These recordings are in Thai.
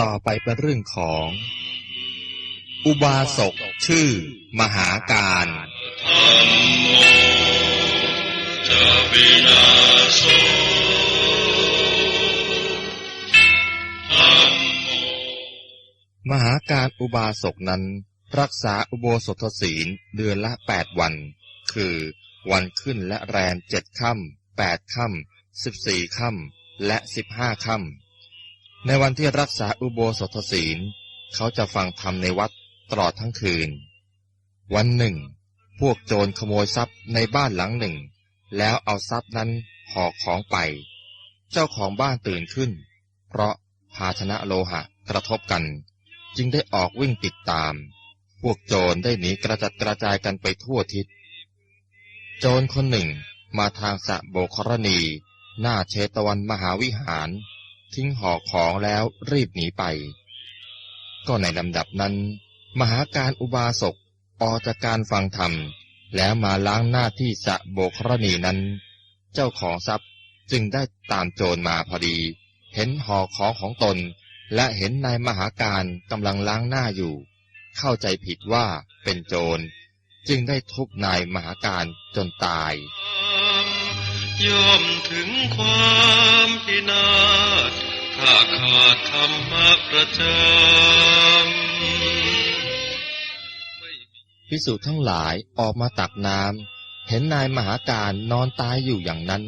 ต่อไปเป็นเรื่องของ อุบาสกชื่อ มหาการมโมมหาการอุบาสกนั้น รักษาอุโบสถศีลเดือนละแปดวัน คือวันขึ้นและแรมเจ็ดค่ำแปดค่ำสิบสี่ค่ำและสิบห้าค่ำ ในวันที่รักษาอุโบสถศีล เขาจะฟังธรรมในวัดตลอดทั้งคืน วันหนึ่ง พวกโจรขโมยทรัพย์ในบ้านหลังหนึ่ง แล้วเอาทรัพย์นั้นห่อของไป เจ้าของบ้านตื่นขึ้น เพราะภาชนะโลหะกระทบกัน จึงได้ออกวิ่งติดตาม พวกโจรได้หนีกระจัดกระจายกันไปทั่วทิศ โจรคนหนึ่งมาทางสระโบครณี หน้าเชตวันมหาวิหาร ทิ้งห่อของแล้วรีบหนีไป ก็ในลำดับนั้น มหาการอุบาสกออกจากการฟังธรรม แล้วมาล้างหน้าที่สะโบกรณีนั้น เจ้าของทรัพย์จึงได้ตามโจรมาพอดี เห็นห่อของของตน และเห็นนายมหาการกำลังล้างหน้าอยู่ เข้าใจผิดว่าเป็นโจร จึงได้ทุบนายมหาการจนตายย่อมถึงความพินาศ ถ้าขาดธรรมะประจำพิสุทั้งหลายออกมาตักน้ำเห็นนายมหาการนอนตายอยู่อย่างนั้น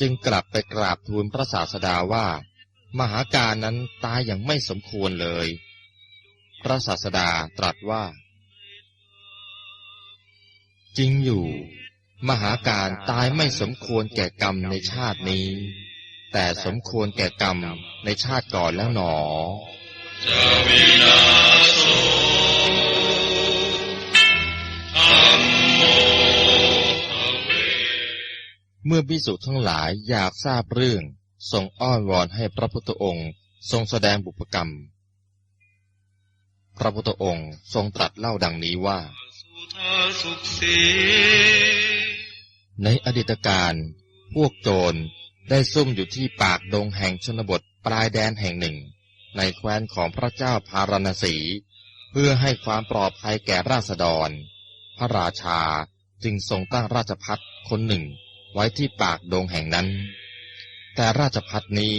จึงกลับไปกราบทูลพระศาสดาว่า มหาการนั้นตายอย่างไม่สมควรเลย พระศาสดาตรัสว่า จริงอยู่ มหาการตายไม่สมควรแก่กรรมในชาตินี้ แต่สมควรแก่กรรมในชาติก่อนแล้วหนอจเมื่อพิสุทั้งหลายอยากทราบเรื่อง ทรงอ้อนวอนให้พระพุทธองค์ ทรงแสดงบุพกรรม พระพุทธองค์ทรงตรัสเล่าดังนี้ว่า ในอดีตการ พวกโจร ได้ซุ่มอยู่ที่ปากดงแห่งชนบทปลายแดนแห่งหนึ่ง ในแคว้นของพระเจ้าพาราณสี เพื่อให้ความปลอดภัยแก่ราษฎร พระราชาจึงทรงตั้งราชพัฒคนหนึ่งไว้ที่ปากดงแห่งนั้น แต่ราชพัฒนี้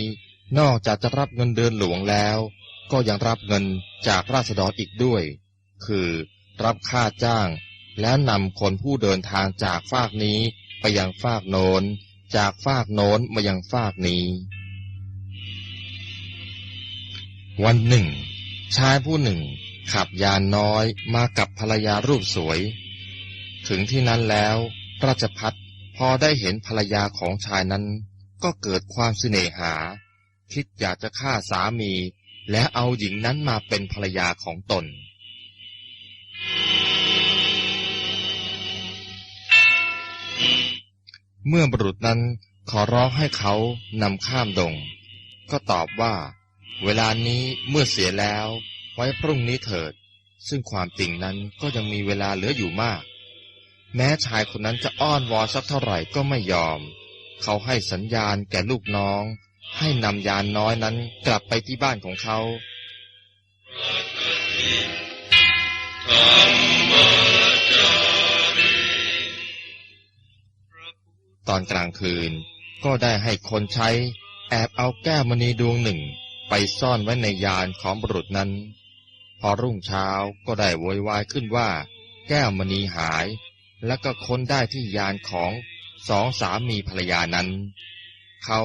นอกจากจะรับเงินเดือนหลวงแล้ว ก็ยังรับเงินจากราษฎรอีกด้วย คือรับค่าจ้าง แล้วนำคนผู้เดินทางจากฟากนี้ไปยังฟากโน้น จากฟากโน้นมายังฟากนี้ วันหนึ่ง ชายผู้หนึ่ง ขับยานน้อยมากับภรรยารูปสวย ถึงที่นั้นแล้ว ราชพัฒพอได้เห็นภรรยาของชายนั้น ก็เกิดความเสน่หา คิดอยากจะฆ่าสามี และเอาหญิงนั้นมาเป็นภรรยาของตน เมื่อบุรุษนั้นขอร้องให้เขานำข้ามดง ก็ตอบว่า เวลานี้เมื่อเสียแล้ว ไว้พรุ่งนี้เถิด ซึ่งความจริงนั้นก็ยังมีเวลาเหลืออยู่มาก แม้ชายคนนั้นจะอ้อนวอนสักเท่าไหร่ก็ไม่ยอม เขาให้สัญญาณแก่ลูกน้อง ให้นำยานน้อยนั้นกลับไปที่บ้านของเขา ตอนกลางคืน ก็ได้ให้คนใช้แอบเอาแก้วมณีดวงหนึ่งไปซ่อนไว้ในยานของบุรุษนั้น พอรุ่งเช้าก็ได้โวยวายขึ้นว่า แก้วมณีหาย แล้วก็ค้นได้ที่ยานของสองสามีภรรยานั้น เขา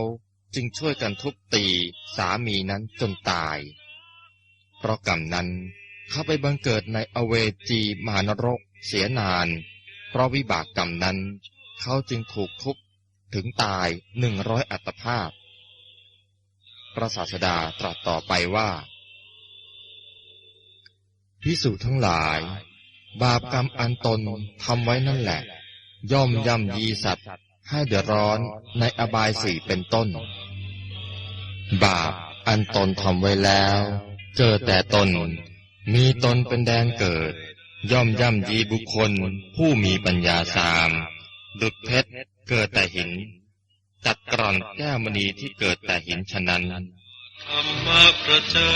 จึงช่วยกันทุบตีสามีนั้นจนตาย เพราะกรรมนั้นเขาไปบังเกิดในอเวจีมหานรกเสียนาน เพราะวิบากกรรมนั้น เขาจึงถูกทุบถึงตายหนึ่งร้อยอัตภาพ พระศาสดาตรัสต่อไปว่าพิสูจน์ทั้งหลาย บาปกรรมอันตนทำไว้นั่นแหละ ย่อมย่ำยีสัตว์ให้เดือดร้อนในอบายสี่เป็นต้น บาปอันตนทำไว้แล้ว เจอแต่ตน มีตนเป็นแดนเกิด ย่อมย่ำยีบุคคลผู้มีปัญญาสาม ดุดเพชรเกิดแต่หิน จัดกร่อนแก้วมณีที่เกิดแต่หินฉะนั้นธรรมประจำ